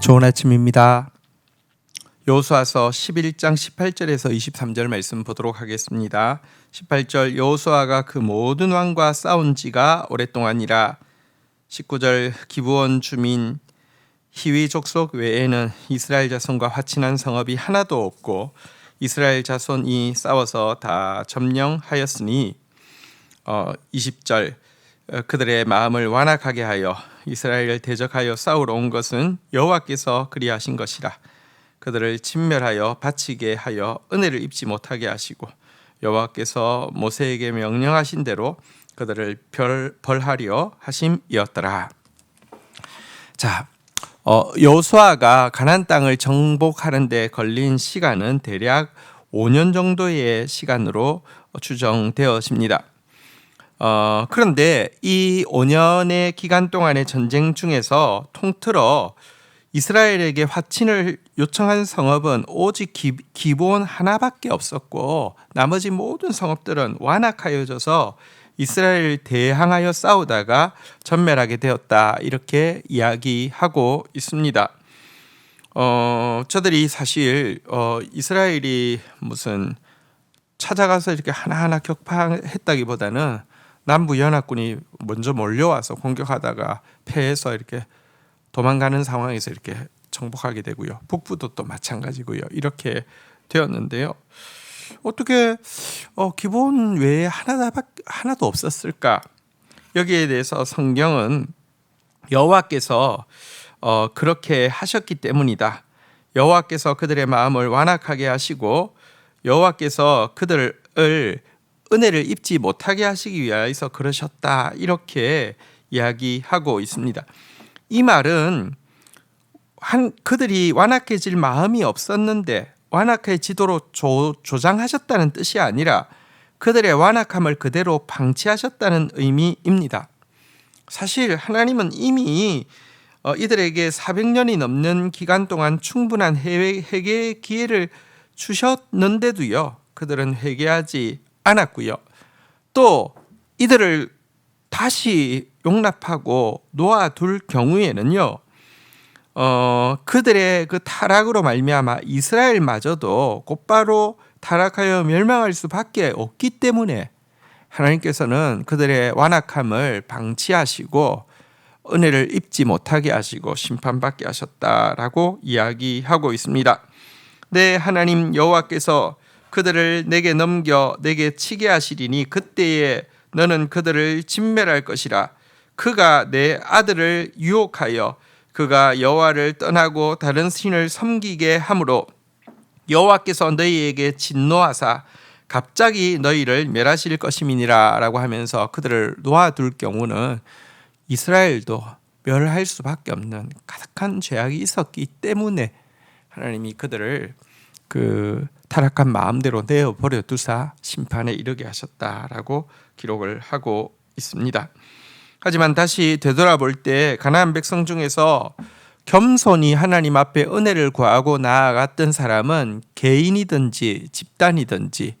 좋은 아침입니다. 여호수아서 11장 18절에서 23절 말씀 보도록 하겠습니다. 18절 여호수아가 그 모든 왕과 싸운 지가 오랫동안이라 19절 기브온 주민 히위 족속 외에는 이스라엘 자손과 화친한 성읍이 하나도 없고 이스라엘 자손이 싸워서 다 점령하였으니 어, 20절 어, 그들의 마음을 완악하게 하여 이스라엘을 대적하여 싸우러 온 것은 여호와께서 그리하신 것이라 그들을 진멸하여 바치게 하여 은혜를 입지 못하게 하시고 여호와께서 모세에게 명령하신 대로 그들을 벌, 벌하려 하심이었더라. 자, 어, 여호수아가 가나안 땅을 정복하는데 걸린 시간은 대략 5년 정도의 시간으로 추정되었습니다. 어, 그런데 이 5년의 기간 동안의 전쟁 중에서 통틀어 이스라엘에게 화친을 요청한 성읍은 오직 기, 기본 하나밖에 없었고 나머지 모든 성읍들은 완악하여져서 이스라엘을 대항하여 싸우다가 전멸하게 되었다 이렇게 이야기하고 있습니다. 어, 저들이 사실 어, 이스라엘이 무슨 찾아가서 이렇게 하나하나 격파했다기보다는 남부 연합군이 먼저 몰려와서 공격하다가 패해서 이렇게 도망가는 상황에서 이렇게 정복하게 되고요. 북부도 또 마찬가지고요. 이렇게 되었는데요. 어떻게 어, 기본 외에 하나 하나도 없었을까? 여기에 대해서 성경은 여호와께서 어, 그렇게 하셨기 때문이다. 여호와께서 그들의 마음을 완악하게 하시고 여호와께서 그들을 은혜를 입지 못하게 하시기 위하여서 그러셨다. 이렇게 이야기하고 있습니다. 이 말은 한 그들이 완악해질 마음이 없었는데 완악해지도록 조, 조장하셨다는 뜻이 아니라 그들의 완악함을 그대로 방치하셨다는 의미입니다. 사실 하나님은 이미 어, 이들에게 400년이 넘는 기간 동안 충분한 회개의 기회를 주셨는데도요. 그들은 회개하지 않았고요. 또 이들을 다시 용납하고 놓아둘 경우에는요. 어, 그들의 그 타락으로 말미암아 이스라엘마저도 곧바로 타락하여 멸망할 수밖에 없기 때문에 하나님께서는 그들의 완악함을 방치하시고 은혜를 입지 못하게 하시고 심판받게 하셨다라고 이야기하고 있습니다. 네, 하나님 여호와께서 그들을 내게 넘겨 내게 치게 하시리니 그때에 너는 그들을 진멸할 것이라. 그가 내 아들을 유혹하여 그가 여호와를 떠나고 다른 신을 섬기게 하므로 여호와께서 너희에게 진노하사 갑자기 너희를 멸하실 것임이니라라고 하면서 그들을 놓아둘 경우는 이스라엘도 멸할 수밖에 없는 가득한 죄악이 있었기 때문에 하나님이 그들을 그 타락한 마음대로 내어 버려 두사 심판에 이르게 하셨다라고 기록을 하고 있습니다. 하지만 다시 되돌아볼 때 가나안 백성 중에서 겸손히 하나님 앞에 은혜를 구하고 나아갔던 사람은 개인이든지 집단이든지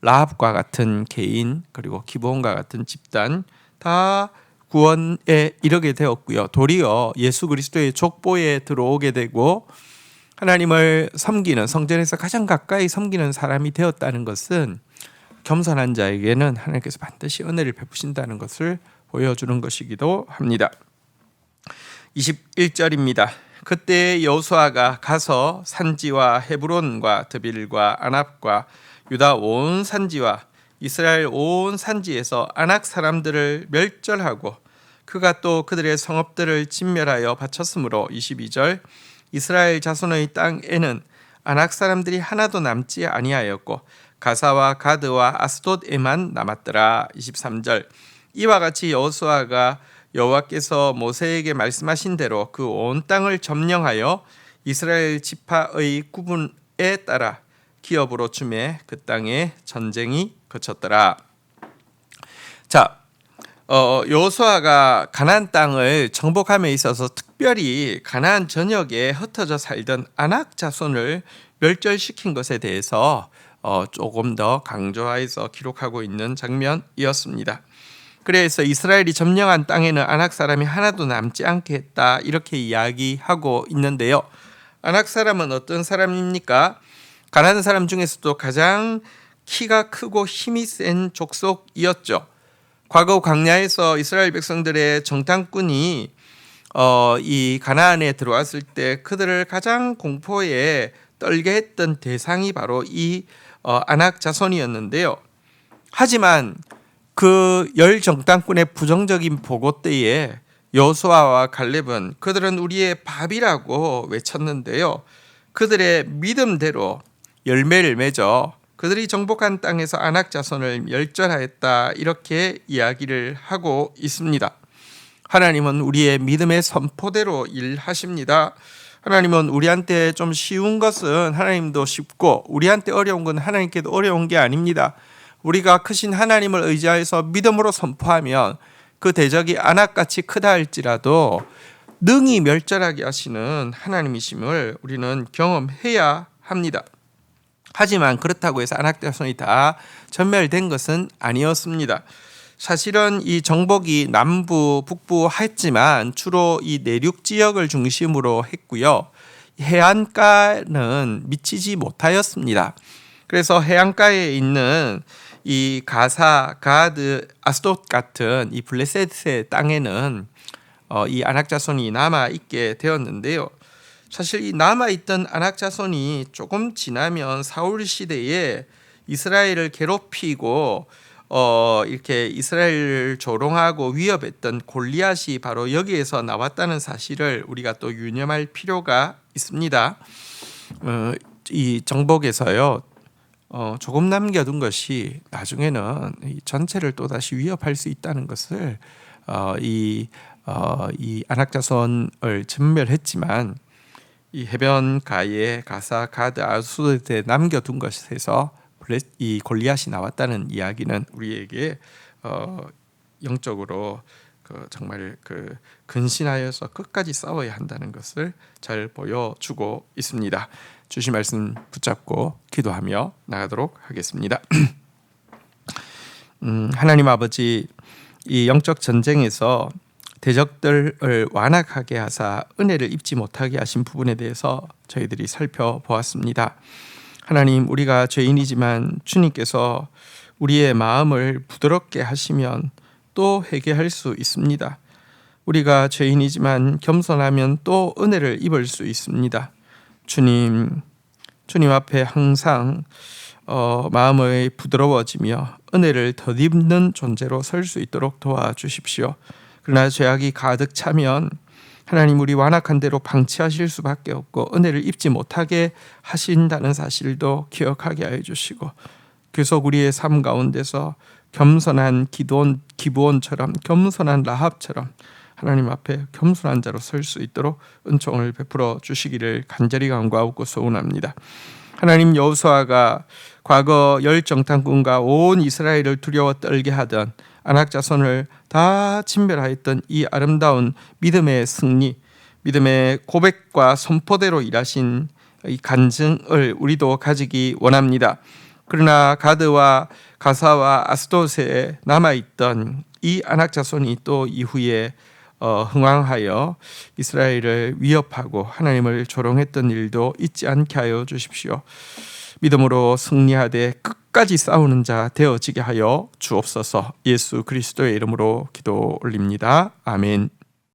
라합과 같은 개인 그리고 기본과 같은 집단 다 구원에 이르게 되었고요. 도리어 예수 그리스도의 족보에 들어오게 되고 하나님을 섬기는 성전에서 가장 가까이 섬기는 사람이 되었다는 것은 겸손한 자에게는 하나님께서 반드시 은혜를 베푸신다는 것을 보여주는 것이기도 합니다. 21절입니다. 그때 여호수아가 가서 산지와 헤브론과 드빌과 아납과 유다 온 산지와 이스라엘 온 산지에서 아낙 사람들을 멸절하고 그가 또 그들의 성읍들을 진멸하여 바쳤으므로 22절 이스라엘 자손의 땅에는 아낙 사람들이 하나도 남지 아니하였고 가사와 가드와 아스돗에만 남았더라. 23절 이와 같이 여호수아가 여호와께서 모세에게 말씀하신 대로 그 온 땅을 점령하여 이스라엘 지파의 구분에 따라 기업으로 주매 그 땅에 전쟁이 그쳤더라. 자, 어, 여호수아가 가나안 땅을 정복함에 있어서 특별히 가나안 전역에 흩어져 살던 아낙 자손을 멸절시킨 것에 대해서 어, 조금 더 강조하여서 기록하고 있는 장면이었습니다. 그래서 이스라엘이 점령한 땅에는 아낙 사람이 하나도 남지 않게 했다 이렇게 이야기하고 있는데요. 아낙 사람은 어떤 사람입니까? 가나안 사람 중에서도 가장 키가 크고 힘이 센 족속이었죠. 과거 광야에서 이스라엘 백성들의 정탐꾼이 어, 이 가나안에 들어왔을 때 그들을 가장 공포에 떨게 했던 대상이 바로 이 어, 아낙 자손이었는데요. 하지만 그 열 정탐꾼의 부정적인 보고 때에 여호수아와 갈렙은 그들은 우리의 밥이라고 외쳤는데요. 그들의 믿음대로 열매를 맺어 그들이 정복한 땅에서 아낙 자손을 멸절하였다 이렇게 이야기를 하고 있습니다. 하나님은 우리의 믿음의 선포대로 일하십니다. 하나님은 우리한테 좀 쉬운 것은 하나님도 쉽고 우리한테 어려운 건 하나님께도 어려운 게 아닙니다. 우리가 크신 하나님을 의지하여서 믿음으로 선포하면 그 대적이 안악같이 크다 할지라도 능히 멸절하게 하시는 하나님이심을 우리는 경험해야 합니다. 하지만 그렇다고 해서 안악 자손이 다 전멸된 것은 아니었습니다. 사실은 이 정복이 남부, 북부 했지만 주로 이 내륙 지역을 중심으로 했고요. 해안가는 미치지 못하였습니다. 그래서 해안가에 있는 이 가사, 가드, 아스돗 같은 이 블레셋의 땅에는 어, 이 아낙 자손이 남아 있게 되었는데요. 사실 이 남아 있던 아낙 자손이 조금 지나면 사울 시대에 이스라엘을 괴롭히고 어 이렇게 이스라엘을 조롱하고 위협했던 골리앗이 바로 여기에서 나왔다는 사실을 우리가 또 유념할 필요가 있습니다. 어, 이 정복에서요. 어, 조금 남겨둔 것이 나중에는 이 전체를 또 다시 위협할 수 있다는 것을 어, 이, 어, 이 안악자손을 전멸했지만 이 해변 가에 가사 가드 아수드에 남겨둔 것에서 이 골리앗이 나왔다는 이야기는 우리에게 어, 영적으로 그 정말 그 근신하여서 끝까지 싸워야 한다는 것을 잘 보여주고 있습니다. 주신 말씀 붙잡고 기도하며 나가도록 하겠습니다. 음, 하나님 아버지 이 영적 전쟁에서 대적들을 완악하게 하사 은혜를 입지 못하게 하신 부분에 대해서 저희들이 살펴보았습니다. 하나님 우리가 죄인이지만 주님께서 우리의 마음을 부드럽게 하시면 또 회개할 수 있습니다. 우리가 죄인이지만 겸손하면 또 은혜를 입을 수 있습니다. 주님, 주님 앞에 항상 어, 마음의 부드러워지며 은혜를 덧입는 존재로 설 수 있도록 도와주십시오. 그러나 죄악이 가득 차면 하나님 우리 완악한 대로 방치하실 수밖에 없고 은혜를 입지 못하게 하신다는 사실도 기억하게 해 주시고 계속 우리의 삶 가운데서 겸손한 기도원 기부원처럼 겸손한 라합처럼 하나님 앞에 겸손한 자로 설 수 있도록 은총을 베풀어 주시기를 간절히 간구하고 소원합니다. 하나님 여호수아가 과거 열 정탐꾼과 온 이스라엘을 두려워 떨게 하던 안악 자손을 다 진멸하였던 이 아름다운 믿음의 승리, 믿음의 고백과 선포대로 일하신 이 간증을 우리도 가지기 원합니다. 그러나 가드와 가사와 아스도스에 남아 있던 이 안악 자손이 또 이후에 어, 흥왕하여 이스라엘을 위협하고 하나님을 조롱했던 일도 잊지 않게 하여 주십시오. 믿음으로 승리하되 끝까지 싸우는 자 되어지게 하여 주옵소서. 예수 그리스도의 이름으로 기도 올립니다. 아멘.